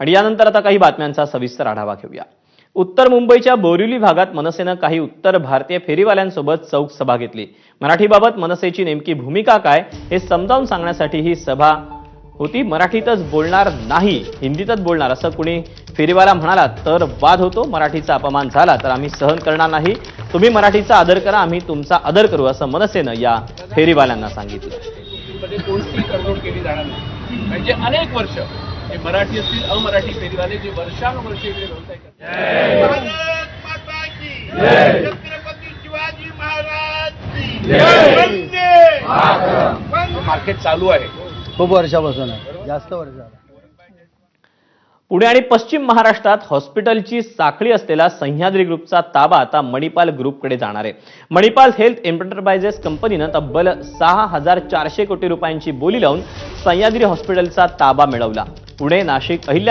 आणि यानंतर आता काही बातम्यांचा सविस्तर आढावा घेऊया. उत्तर मुंबईच्या बोरिवली भागात मनसेनं काही उत्तर भारतीय फेरीवाल्यांसोबत चौक सभा घेतली. मराठीबाबत मनसेची नेमकी भूमिका काय हे समजावून सांगण्यासाठी ही सभा होती. मराठीतच बोलणार नाही हिंदीतच बोलणार असं कुणी फेरीवाला म्हणाला तर वाद होतो. मराठीचा अपमान झाला तर आम्ही सहन करणार नाही. तुम्ही मराठीचा आदर करा आम्ही तुमचा आदर करू असं मनसेनं या फेरीवाल्यांना सांगितलं. म्हणजे अनेक वर्ष हे मराठी असतील अमराठी फेरीवाले जे वर्षानुवर्ष इकडे व्यवसाय करतात. भारत माता की छत्रपती शिवाजी महाराज की वंदे. वंदे. मार्केट चालू आहे. खूप वर्षापासून आहे. जास्त वर्ष झालं. पुणे आणि पश्चिम महाराष्ट्रात हॉस्पिटलची साखळी असलेला सह्याद्री ग्रुपचा ताबा आता मणिपाल ग्रुपकडे जाणार आहे. मणिपाल हेल्थ एंटरप्राइजेस कंपनीनं तब्बल सहा हजार चारशे कोटी रुपयांची बोली लावून सह्याद्री हॉस्पिटलचा ताबा मिळवला. पुणे नाशिक अहिल्या